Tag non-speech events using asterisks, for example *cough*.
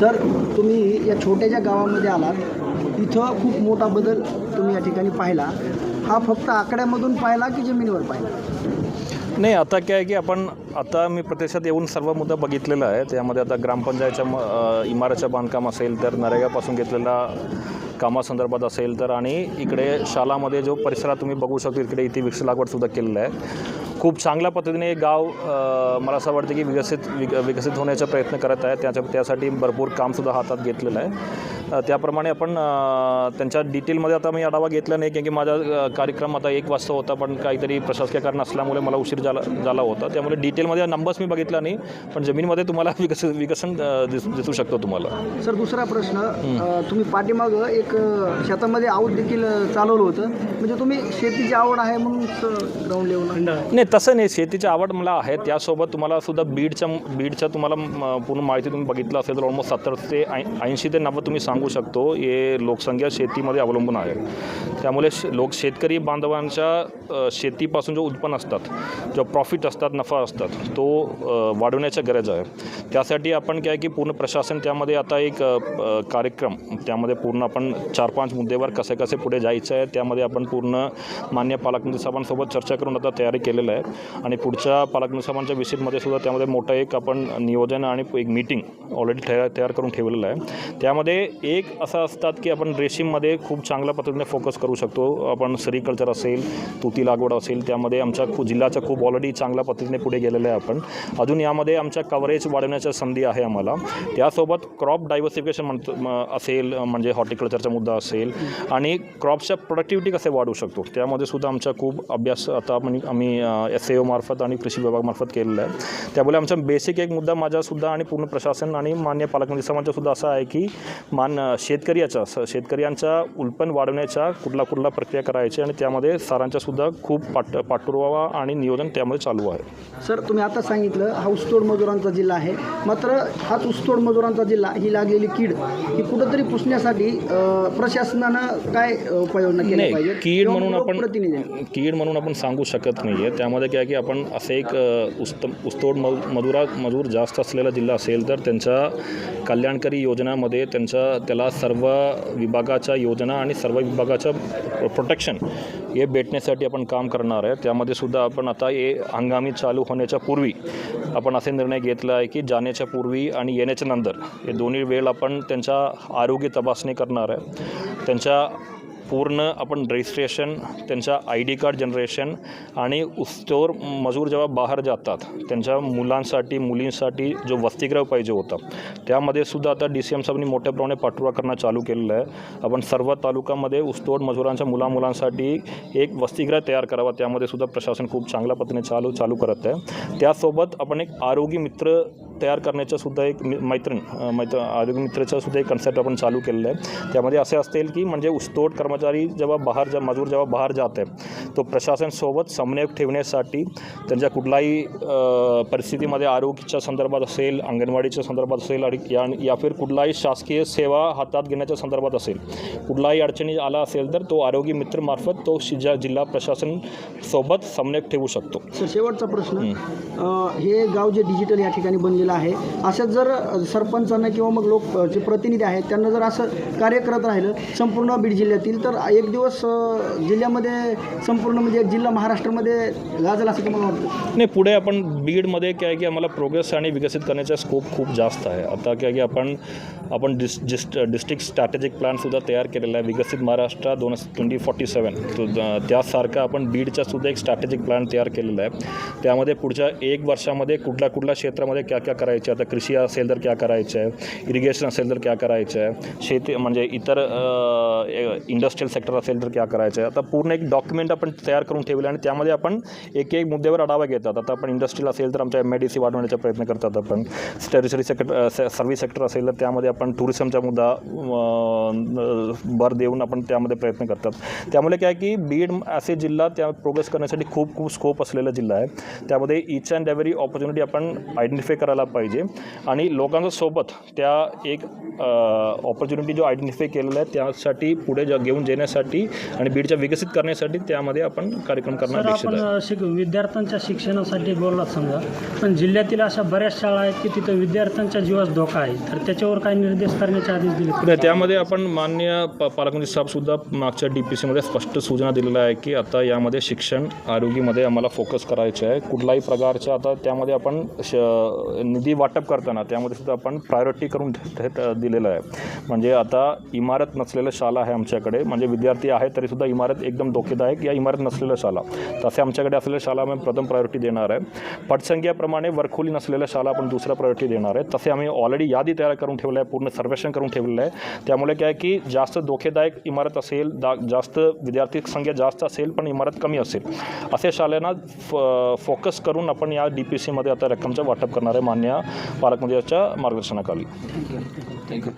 Sir तुम्ही या छोट्याशा गावामध्ये आलात. इथं खूप मोठा बदल तुम्ही या ठिकाणी पाहिला. हा फक्त आकड्यामधून पाहिला की जमिनीवर पाहिला? नाही आता काय आहे की आपण आता मी प्रत्यक्षात येऊन सर्व मुद्दा बघितलेला आहे. त्यामध्ये आता ग्रामपंचायतच्या म इमारतच्या बांधकाम असेल तर नरेगापासून घेतलेला कामासंदर्भात असेल तर आणि इकडे शालामध्ये जो परिसरात तुम्ही बघू शकतो इकडे इथे वृक्ष लागवडसुद्धा केलेलं आहे. खूप चांगल्या पद्धतीने गाव मला असं वाटतं की विकसित विक विकसित होण्याचा प्रयत्न करत आहे त्याच्या त्यासाठी भरपूर कामसुद्धा हातात घेतलेलं आहे. त्याप्रमाणे आपण त्यांच्या डिटेलमध्ये आता मी आढावा घेतला नाही कारण की माझा कार्यक्रम आता एक वाजता होता पण काहीतरी प्रशासकीय कारण असल्यामुळे मला उशीर झाला झाला होता. त्यामुळे डिटेलमध्ये नंबर्स मी बघितला नाही पण जमीनमध्ये तुम्हाला *laughs* विकसित विकसन दिस दिसू शकतो तुम्हाला. सर दुसरा प्रश्न तुम्ही पाठीमागं एक शेतामध्ये आऊत देखील चालवलं होतं. म्हणजे तुम्ही शेतीची आवड आहे म्हणून ग्राउंड लेवल नाही तसं नाही शेतीची आवड मला आहे. त्यासोबत तुम्हाला सुद्धा बीडच्या बीडच्या तुम्हाला पूर्ण माहिती तुम्ही बघितलं असेल तर ऑलमोस्ट सत्तर ते ऐं ऐंशी ते नव्वद तुम्ही सांगू शकतो. हे लोकसंख्या शेतीमध्ये अवलंबून आहे. त्यामुळे लोक शेतकरी बांधवांच्या शेतीपासून जो उत्पन्न असतात जो प्रॉफिट असतात नफा असतात तो वाढवण्याच्या वाढवण्याची गरज आहे. त्यासाठी आपण काय की पूर्ण प्रशासन त्यामध्ये आता एक कार्यक्रम त्यामध्ये पूर्ण आपण चार पाच मुद्द्यावर कसे कसे पुढे जायचं आहे त्यामध्ये आपण पूर्ण मान्य पालकमंत्री साहेबांसोबत चर्चा करून आता तयारी केलेलं आहे. आणि पुढच्या पालकमंत्री विसिटमध्ये सुद्धा त्यामध्ये मोठं एक आपण नियोजन आणि एक मीटिंग ऑलरेडी तयार तयार करून ठेवलेलं आहे. त्यामध्ये एक असं असतात की आपण रेशीममध्ये खूप चांगल्या पद्धतीने फोकस करू शकतो. आपण सेरिकल्चर असेल तुती लागवड असेल त्यामध्ये आमच्या खूप जिल्ह्याच्या खूप ऑलरेडी चांगल्या पद्धतीने पुढे गेलेलं आहे आपण. अजून यामध्ये आमच्या कव्हरेज वाढवण्याच्या संधी आहे आम्हाला. त्यासोबत क्रॉप डायव्हर्सिफिकेशन म्हणतो असेल म्हणजे हॉर्टिकल्चरचा मुद्दा असेल. आणि क्रॉपच्या प्रोडक्टिव्हिटी कसे वाढवू शकतो? त्यामध्ये सुद्धा आमचा खूप अभ्यास आता आपण आम्ही एस ए मार्फत आणि कृषी विभागामार्फत केलेला आहे. त्यामुळे आमचा बेसिक एक मुद्दा माझासुद्धा आणि पूर्ण प्रशासन आणि मान्य पालकमंत्री साहेबांचा सुद्धा असा आहे की मान शेतकऱ्याचा शेतकऱ्यांचा उत्पन्न वाढवण्याचा कुठला कुठला प्रक्रिया करायची आणि त्यामध्ये सरांचा सुद्धा खूप पाठ पाठपुरावा आणि नियोजन त्यामध्ये चालू आहे. सर तुम्ही आता सांगितलं हा ऊसतोड मजुरांचा जिल्हा आहे. मात्र हाच ऊसतोड मजुरांचा जिल्हा ही लागलेली कीड ही कुठंतरी पुसण्यासाठी प्रशासनानं काय उपाययोजना पाहिजे कीड म्हणून आपण कीड म्हणून आपण सांगू शकत नाही आहे त्यामध्ये काय की आपण असे एक उस्त उस्तोड म मजुरा मजूर जास्त असलेला जिल्हा असेल तर त्यांच्या कल्याणकारी योजनामध्ये त्यांच्या त्याला सर्व विभागाच्या योजना आणि सर्व विभागाचं प्रोटेक्शन हे भेटण्यासाठी आपण काम करणार आहे. त्यामध्ये सुद्धा आपण आता हे हंगामी चालू होण्याच्या पूर्वी आपण असे निर्णय घेतला आहे की जाण्याच्या पूर्वी आणि येण्याच्या नंतर हे दोन्ही वेळ आपण त्यांच्या आरोग्य तपासणी करणार आहे. त्यांच्या पूर्ण आपण रजिस्ट्रेशन त्यांच्या आय डी कार्ड जनरेशन आणि उस्तोर मजूर जेव्हा बाहेर जातात त्यांच्या मुलांसाठी मुलींसाठी जो वसतिगृह पाहिजे होता त्यामध्ये सुद्धा आता डी सी एम साहेबांनी मोठ्या प्रमाणे पाठपुरा करणं चालू केलेलं आहे. आपण सर्व तालुक्यामध्ये उस्तोड मजुरांच्या मुलामुलांसाठी एक वसतिगृह तयार करावा त्यामध्ये सुद्धा प्रशासन खूप चांगल्या पद्धतीने चालू चालू करत आहे. त्यासोबत आपण एक आरोग्य मित्र तयार करण्याचं सुद्धा एक मि- मैत्रीण मैत्र आरोग्य मित्राचा सुद्धा एक कन्सेप्ट आपण चालू केलेलं आहे. त्यामध्ये असे असतील की म्हणजे ऊसतोड कर्मचारी जेव्हा बाहेर जा मजूर जेव्हा बाहेर जात आहे तो प्रशासनसोबत समन्वय ठेवण्यासाठी त्यांच्या कुठलाही परिस्थितीमध्ये आरोग्याच्या संदर्भात असेल अंगणवाडीच्या संदर्भात असेल आणि या फिर कुठलाही शासकीय सेवा हातात घेण्याच्या संदर्भात असेल कुठलाही अडचणी आला असेल तर तो आरोग्य मित्रमार्फत तो शिजा जिल्हा प्रशासन सोबत समन्वय ठेवू शकतो. शेवटचा प्रश्न. हे. गाव जे डिजिटल या ठिकाणी बनलेलं आहे. असं जर सरपंचांना किंवा मग लोक जे प्रतिनिधी आहेत त्यांना जर असं कार्य करत राहिलं संपूर्ण बीड जिल्ह्यातील तर एक दिवस जिल्ह्यामध्ये संपूर्ण म्हणजे जिल्हा महाराष्ट्रामध्ये गाजल असं तुम्हाला वाटतं? नाही पुढे आपण बीडमध्ये काय आहे की आम्हाला प्रोग्रेस आणि विकसित करण्याचा स्कोप खूप जास्त आहे. आता काय की आपण आपण डिस डिस्ट डिस्ट्रिक्ट स्ट्रॅटेजिक प्लॅनसुद्धा तयार केलेला आहे. विकसित महाराष्ट्र दोन ट्वेंटी फॉर्टी सेवन तो त्यासारखा आपण बीडचासुद्धा एक स्ट्रॅटेजिक प्लॅन तयार केलेला आहे. त्यामध्ये पुढच्या एक वर्षामध्ये कुठल्या कुठल्या क्षेत्रामध्ये क्या क्या करायचं? आता कृषी असेल तर क्या करायचं? आहे इरिगेशन असेल तर क्या करायचं? आहे शेती म्हणजे इतर इंडस्ट्रियल सेक्टर असेल तर क्या करायचं? आहे आता पूर्ण एक डॉक्युमेंट आपण तयार करून ठेवलं आणि त्यामध्ये आपण एक एक मुद्द्यावर आढावा घेतात. आता आपण इंडस्ट्रियल असेल तर आमच्या एम आय डी सी वाढवण्याचा प्रयत्न करतात आपण. टेरिटरी सेक्टर सर्व्हिस सेक्टर असेल तर त्यामध्ये आपण टुरिझमचा मुद्दा भर देऊन आपण त्यामध्ये प्रयत्न करतात. त्यामुळे काय की बीड असे जिल्हा त्या प्रोग्रेस करण्यासाठी खूप खूप स्कोप असलेला जिल्हा आहे. त्यामध्ये इच अँड एव्हरी ऑपॉर्च्युनिटी आपण आयडेंटिफाय करायला पाहिजे. आणि लोकांच्या सोबत त्या एक ऑपॉर्च्युनिटी जो आयडेंटिफाय केलेला आहे त्यासाठी पुढे ज घेऊन देण्यासाठी आणि बीडच्या विकसित करण्यासाठी त्यामध्ये आपण कार्यक्रम करणं सर अपेक्षित आपण शिक विद्यार्थ्यांच्या शिक्षणासाठी बोललात समजा पण जिल्ह्यातील अशा बऱ्याच शाळा आहेत की तिथं विद्यार्थ्यांच्या जीवास धोका आहे. तर त्याच्यावर काही निर्देश करण्याचे आदेश दिले नाही, त्यामध्ये आपण मान्य प पालकमंत्री साहेबसुद्धा मागच्या डी पी सीमध्ये स्पष्ट सूचना दिलेल्या आहे की आता यामध्ये शिक्षण आरोग्यामध्ये आम्हाला फोकस करायचे आहे. कुठलाही प्रकारच्या आता त्यामध्ये आपण श निधी वाटप करताना त्यामध्ये सुद्धा आपण प्रायोरिटी करून दिलेलं आहे. म्हणजे आता इमारत नसलेल्या शाळा आहे आमच्याकडे. म्हणजे विद्यार्थी आहे तरीसुद्धा इमारत एकदम धोकेदायक या इमारत नसलेल्या शाळा तसे आमच्याकडे असलेल्या शाळा आम्ही प्रथम प्रायोरिटी देणार आहे. पटसंख्याप्रमाणे वरखोली नसलेल्या शाळा आपण दुसरा प्रायोरिटी देणार आहे. तसे आम्ही ऑलरेडी यादी तयार करून ठेवलं आहे पूर्ण सर्वेक्षण करून ठेवलेलं आहे. त्यामुळे काय आहे की जास्त धोकेदायक इमारत असेल दा जास्त विद्यार्थी संख्या जास्त असेल पण इमारत कमी असेल. असे शाळांना फ फोकस करून आपण या डी पी सीमध्ये आता रक्कमचं वाटप करणार आहे मान्य या पालकमंत्र्याच्या मार्गदर्शनाखाली थँक्यू